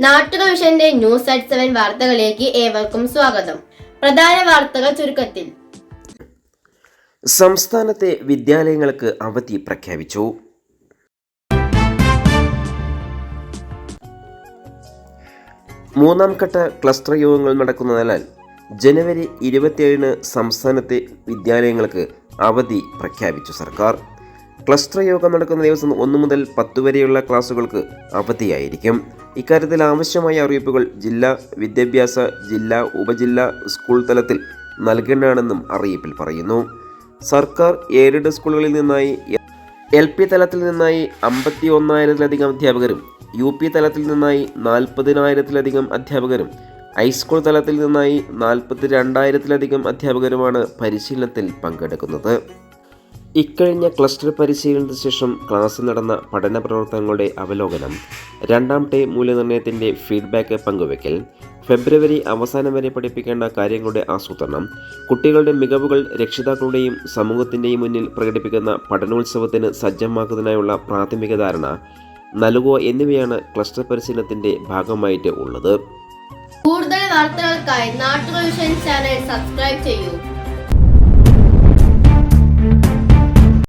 നാട്ടുക വിഷന്റെ news at seven വാർത്തകളിലേക്ക് ഏവർക്കും സ്വാഗതം. പ്രധാന വാർത്തകൾ ചുരുക്കത്തിൽ. സംസ്ഥാനത്തെ വിദ്യാലയങ്ങൾക്ക് അവധി പ്രഖ്യാപിച്ചു. മൂന്നാം ഘട്ട ക്ലസ്റ്റർ യോഗങ്ങൾ നടക്കുന്നതിനാൽ ജനുവരി ഇരുപത്തിയേഴിന് സംസ്ഥാനത്തെ വിദ്യാലയങ്ങൾക്ക് അവധി പ്രഖ്യാപിച്ചു സർക്കാർ. ക്ലസ്റ്റർ യോഗം നടക്കുന്ന ദിവസം ഒന്ന് മുതൽ പത്ത് വരെയുള്ള ക്ലാസുകൾക്ക് അവധിയായിരിക്കും. ഇക്കാര്യത്തിൽ ആവശ്യമായ അറിയിപ്പുകൾ ജില്ലാ വിദ്യാഭ്യാസ ജില്ലാ ഉപജില്ലാ സ്കൂൾ തലത്തിൽ നൽകേണ്ടതാണെന്നും അറിയിപ്പിൽ പറയുന്നു. സർക്കാർ എയ്ഡഡ് സ്കൂളുകളിൽ നിന്നായി എൽ പി തലത്തിൽ നിന്നായി അമ്പത്തി ഒന്നായിരത്തിലധികം അധ്യാപകരും യു പി തലത്തിൽ നിന്നായി നാൽപ്പതിനായിരത്തിലധികം അധ്യാപകരും ഹൈസ്കൂൾ തലത്തിൽ നിന്നായി നാൽപ്പത്തി രണ്ടായിരത്തിലധികം അധ്യാപകരുമാണ് പരിശീലനത്തിൽ പങ്കെടുക്കുന്നത്. ഇക്കഴിഞ്ഞ ക്ലസ്റ്റർ പരിശീലനത്തിന് ശേഷം ക്ലാസ്സിൽ നടന്ന പഠന പ്രവർത്തനങ്ങളുടെ അവലോകനം രണ്ടാം ടേ മൂല്യനിർണയത്തിന്റെ ഫീഡ്ബാക്ക് പങ്കുവയ്ക്കൽ ഫെബ്രുവരി അവസാനം വരെ പഠിപ്പിക്കേണ്ട കാര്യങ്ങളുടെ ആസൂത്രണം കുട്ടികളുടെ മികവുകൾ രക്ഷിതാക്കളുടെയും സമൂഹത്തിന്റെയും മുന്നിൽ പ്രകടിപ്പിക്കുന്ന പഠനോത്സവത്തിന് സജ്ജമാക്കുന്നതിനായുള്ള പ്രാഥമിക ധാരണ നൽകുക എന്നിവയാണ് ക്ലസ്റ്റർ പരിശീലനത്തിന്റെ ഭാഗമായിട്ട് ഉള്ളത്. കൂടുതൽ വാർത്തകൾക്കായി നാട്ടുകൾ ചാനൽ സബ്സ്ക്രൈബ് ചെയ്യൂ.